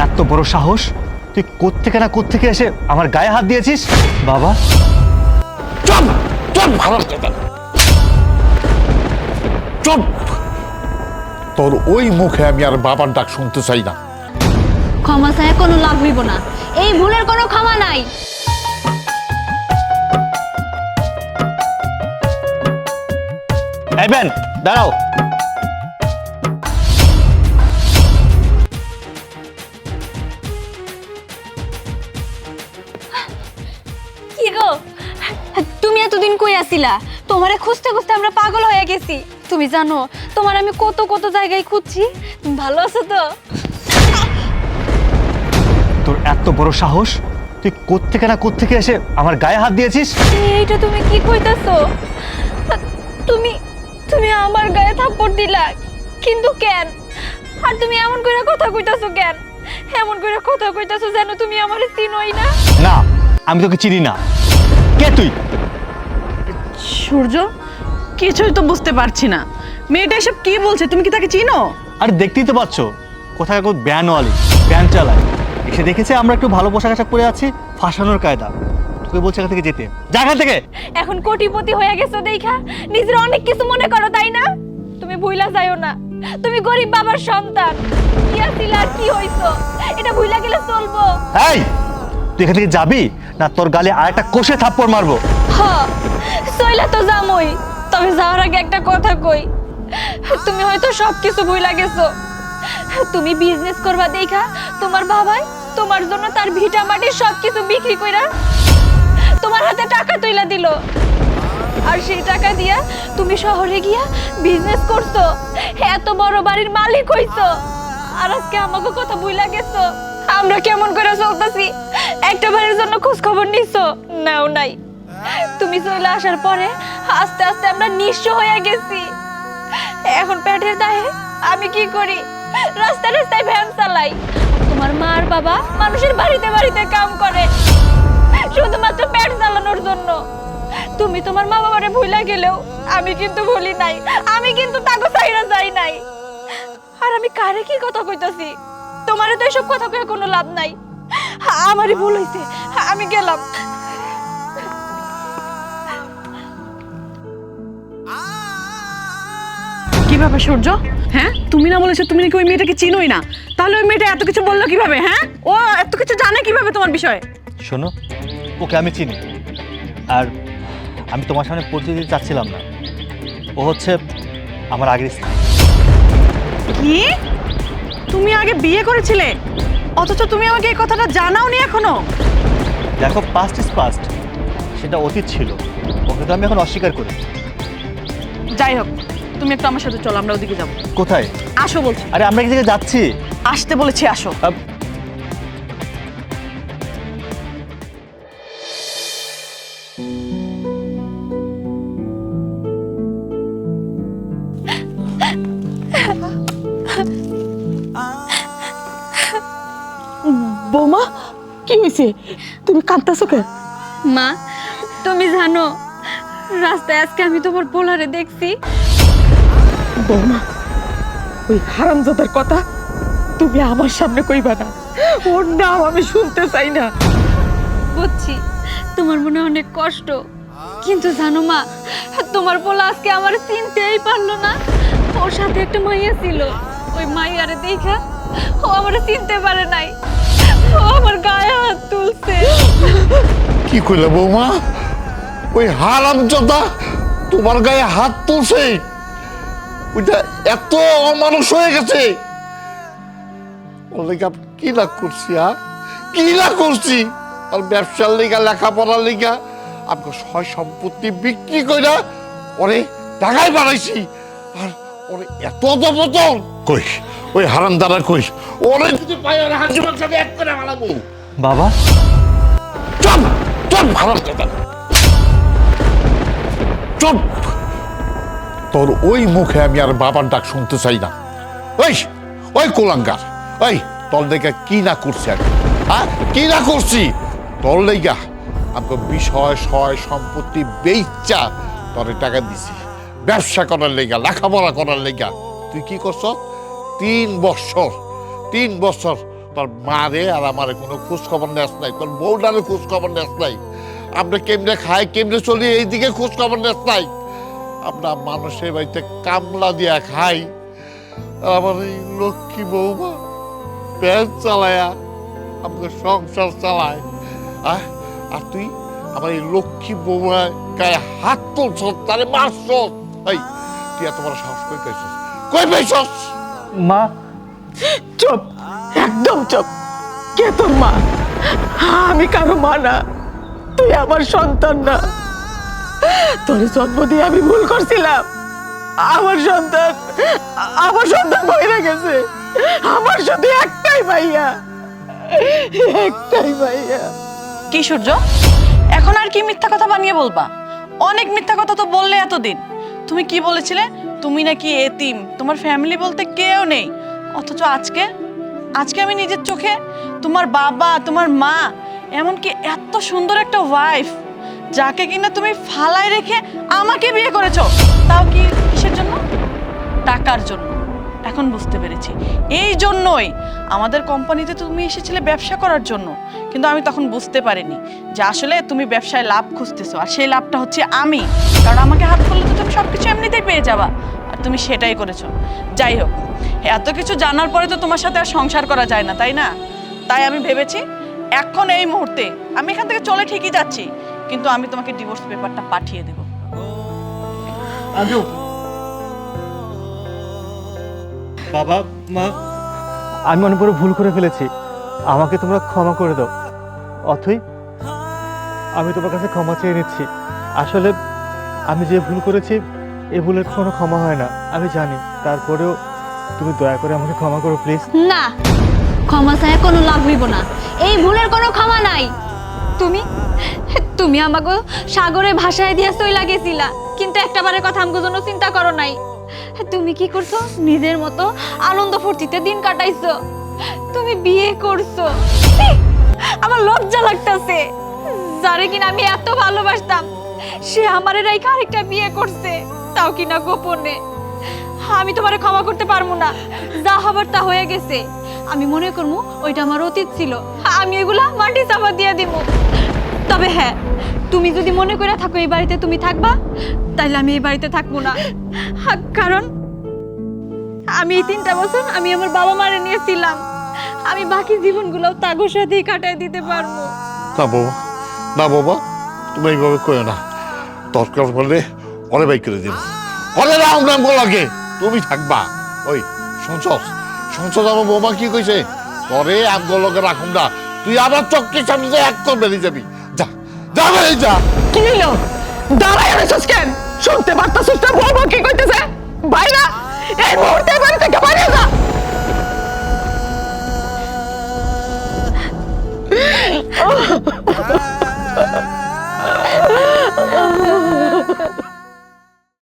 এত বড় সাহস? তুই কোত্থেকে না কোত্থেকে এসে আমার গায়ে হাত দিয়েছিস? বাবা। চুপ! চুপ! ভালো চুপ! তোর ওই মুখে আমি আর বাবার ডাক শুনতে চাই না। ক্ষমা চায় কোনো লাভ হইব না। এই ভুলের কোনো ক্ষমা নাই। এই বেন দাঁড়াও। গো তুমি এতদিন কই আসিলা? তোমারে খুঁজতে খুঁজতে আমরা পাগল হয়ে গেছি। তুমি জানো তোমার আমি কত কত জায়গায় খুঁজছি। তুমি ভালো আছো তো? তোর এত বড় সাহস? তুই কোত্থেকে না কোত্থেকে এসে আমার গায়ে হাত দিয়েছিস? এইটা তুমি কি কইতাছো? তুমি তুমি আমার গায়ে থাপ্পড় দিলা। কিন্তু কেন? আর তুমি এমন করে কথা কইতাছো কেন? এমন করে কথা কইতাছো যেন তুমি আমারে চিনোই না? না আমি তোকে চিনি না। কে তুই? সূর্য কিছুই তো বুঝতে পারছি না। মেয়েটা এসব কি বলছে? তুমি কি তাকে চিনো? আর দেখতেই তো পাচ্ছ কোথায় কোথাও ব্যানওয়ালি ব্যান চালায়। এসে দেখেছে আমরা একটু ভালো পোশাক আশাক পরে আছি ফাঁসানোর কায়দা। তোকে বলছে এখান থেকে যেতে। জায়গা থেকে। এখন কোটিপতি হয়ে গেছো দেখা নিজের অনেক কিছু মনে করো তাই না? তুমি ভুইলা যাইও না। তুমি গরিব বাবার সন্তান। কি আসিল আর কি হইছো এটা ভুইলা গেলে চলবো। এই তুই এখান যাবি? না তোর গালে আরেকটা কষে থাপ্পড় মারবো? হ, সইলা তো জামই তবে যাওয়ার আগে একটা কথা কই। তুমি হয়তো সব কিছু ভুইলা গেছো। তুমি বিজনেস করবা দেখা, তোমার বাবাই তোমার জন্য তার ভিটা মাটি সব কিছু বিক্রি কইরা তোমার হাতে টাকা তুইলা দিল। আর সেই টাকা দিয়া তুমি শহরে গিয়া বিজনেস করছ। এত বড় বাড়ির মালিক হইছো। আর আজকে আমাকে কথা ভুইলা গেছো। আমরা কেমন করে চলতেছি? একটা বাড়ির জন্য খোঁজ খবর নিছো? নাও নাই। তুমি চলে আসার পরে আস্তে আস্তে আমরা নিঃস্ব হয়ে গেছি। এখন পেটের দায়ে আমি কি করি? রাস্তায় রাস্তায় ভ্যান চালাই। তোমার মার বাবা মানুষের বাড়িতে বাড়িতে কাম করে। শুধুমাত্র পেট চালানোর জন্য। তুমি তোমার মা বাবারে ভুলা গেলেও আমি কিন্তু ভুলি নাই। আমি কিন্তু তাকে চাইরা যাই নাই। আর আমি কারে কি কথা কইতাছি? তোমারে তো এসব কথা কয়ে কোনো লাভ নাই। আমারই ভুল হইছে আমি গেলাম। কীভাবে সূর্য? হ্যাঁ? তুমি না বলেছ তুমি নাকি ওই মেয়েটাকে চিনোই না। তাহলে ওই মেয়েটা এত কিছু বলল কীভাবে হ্যাঁ? ও এত কিছু জানে কীভাবে তোমার বিষয়ে? শোনো ওকে আমি চিনি। আর আমি তোমার সামনে পরিচয় দিতে চাচ্ছিলাম না। ও হচ্ছে আমার আগের স্ত্রী কি? তুমি আগে বিয়ে করেছিলে? অথচ তুমি আমাকে এই কথাটা জানাওনি এখনও। দেখো পাস্ট ইজ পাস্ট সেটা অতীত ছিল। ওকে তো আমি এখন অস্বীকার করি। যাই হোক তুমি একটু আমার সাথে চলো আমরা ওদিকে যাব। কোথায়? আসো বলছি। আরে আমরা এদিকে জায়গায় যাচ্ছি? আসতে বলেছি আসো। আব- হয়েছে তুমি কাঁদতেছো কেন? মা তুমি জানো রাস্তায় আজকে আমি তোমার পোলারে দেখছি। বৌমা ওই হারামজাদার কথা তুমি আমার সামনে কইবা না। ওর নাম আমি শুনতে চাই না। বুঝছি তোমার মনে অনেক কষ্ট। কিন্তু জানো মা তোমার পোলা আজকে আমার চিনতেই পারল না। ওর সাথে একটা মাইয়া ছিল। ওই মাইয়ারে দেখা ও আমার চিনতে পারে নাই। ও আমার গায়ে হাত তুলছে। কি বৌমা? ওই হারাম জোতা তোমার গায়ে হাত তুলছে? ওইটা এত অমানুষ হয়ে গেছে। কি না করছি আর কি না করছি? আর ব্যবসার লিগা, লেখাপড়ার লিগা আমাকে সয় সম্পত্তি বিক্রি কইরা ওরে টাকায় বাড়াইছি আর ওরে এত অধপতন কই ওই হারাম কই ওরে যদি পাই ওরে সাথে এক করে বাবা? চুপ চুপ হারাম দাদা চুপ। তোর ওই মুখে আমি আর বাবার ডাক শুনতে চাই না। ওই ওই কোলাঙ্গার ওই তোর লেগা কি না করছি আমি? হ্যাঁ কি না করছি? তোর লেগা আমাকে বিষয় সয় সম্পত্তি বেচা তোরে টাকা দিছি। ব্যবসা করার লেগা, লেখাপড়া করার লেগা। তুই কি করছ? তিন বছর তিন বছর তোর মারে আর আমারে কোনো খোঁজ খবর নেস নাই, তোর বউটারে খোঁজ খবর নেস নাই। আমরা কেমনে খাই, কেমনে চলি, এইদিকে খোঁজ খবর নেস নাই। আমরা মানুষের বাড়িতে কামলা দিয়া খাই। আর আমার এই লক্ষ্মী বৌমা প্যান চালায়া আমাকে সংসার চালায়। আর তুই আমার এই লক্ষ্মী বৌমা গায়ে হাত তুলছ, তারে মারছ। এই তুই এত বড় সাহস কই পাইছস? কই পাইছস? মা চুপ একদম চুপ। কে তোর মা? আমি কারও মা না। তুই আমার সন্তান না। তোর জন্ম দিয়ে আমি ভুল করছিলাম। আমার সন্তান আমার সন্তান বইরা গেছে। আমার শুধু একটাই ভাইয়া। একটাই ভাইয়া। কি সূর্য? এখন আর কি মিথ্যা কথা বানিয়ে বলবা? অনেক মিথ্যা কথা তো বললে এতদিন। তুমি কি বলেছিলে? তুমি নাকি এতিম। তোমার ফ্যামিলি বলতে কেউ নেই। অথচ আজকে আজকে আমি নিজের চোখে তোমার বাবা, তোমার মা, এমনকি এত সুন্দর একটা ওয়াইফ যাকে কিনা তুমি ফালায় রেখে আমাকে বিয়ে করেছ, তাও কি কিসের জন্য? টাকার জন্য। এখন বুঝতে পেরেছি। এই জন্যই আমাদের কোম্পানিতে তুমি এসেছিলে ব্যবসা করার জন্য। কিন্তু আমি তখন বুঝতে পারিনি যে আসলে তুমি ব্যবসায় লাভ খুঁজতেছো। আর সেই লাভটা হচ্ছে আমি। কারণ আমাকে হাত করলে তো তুমি সব কিছু এমনিতেই পেয়ে যাবা। আর তুমি সেটাই করেছ। যাই হোক এত কিছু জানার পরে তো তোমার সাথে আর সংসার করা যায় না তাই না? তাই আমি ভেবেছি এখন এই মুহূর্তে আমি এখান থেকে চলে ঠিকই যাচ্ছি। কিন্তু আমি তোমাকে ডিভোর্স পেপারটা পাঠিয়ে দেবো। আজু। বাবা মা। আমি মনে করে ভুল করে ফেলেছি। আমাকে তোমরা ক্ষমা করে দাও। অথই আমি তোমার কাছে ক্ষমা চেয়ে নিচ্ছি। আসলে আমি যে ভুল করেছি, এ ভুলের কোনো ক্ষমা হয় না। আমি জানি, তারপরেও তুমি দয়া করে আমাকে ক্ষমা করো, প্লিজ। না, ক্ষমা চায় কোনো লাভ হইব না। এই ভুলের কোনো ক্ষমা নাই। তুমি তুমি আমাকে সাগরে ভাষায় দিয়া সইলা গেছিলা কিন্তু একটা বারের কথা আমাকে জন্য চিন্তা করো নাই। তুমি কি করছ? নিজের মতো আনন্দ ফুর্তিতে দিন কাটাইছো। তুমি বিয়ে করছ! আমার লজ্জা লাগতাছে। যারে কিনা আমি এত ভালোবাসতাম, সে আমারে রাইখা আরেকটা বিয়ে করছে, তাও কিনা গোপনে। আমি তোমারে ক্ষমা করতে পারব না। যা হবার তা হয়ে গেছে। আমি মনে করব ওইটা আমার অতীত ছিল। আমি এগুলা মাটি চাপা দিয়ে দিব। তবে হ্যাঁ তুমি যদি মনে করে থাকো এই বাড়িতে তুমি থাকবা তাহলে আমি এই বাড়িতে থাকব না। কারণ আমি এই তিনটা বছর আমি আমার বাবা মারে নিয়েছিলাম আমি বাকি জীবনগুলো তাগোর সাথেই কাটায় দিতে পারব। না বাবা না বাবা তুমি এইভাবে কয়ো না। দরকার পড়লে অরে বাই করে দিন অরে রাম নাম লাগে তুমি থাকবা। ওই শুনছস শুনছস আমার বৌমা কি কইছে? পরে আমগুলোকে রাখুন না। তুই আবার চক্রের সামনে যে এক কর বেরিয়ে যাবি। যা যা বেরিয়ে যা। কি হলো দাঁড়ায় রয়েছিস কেন? শুনতে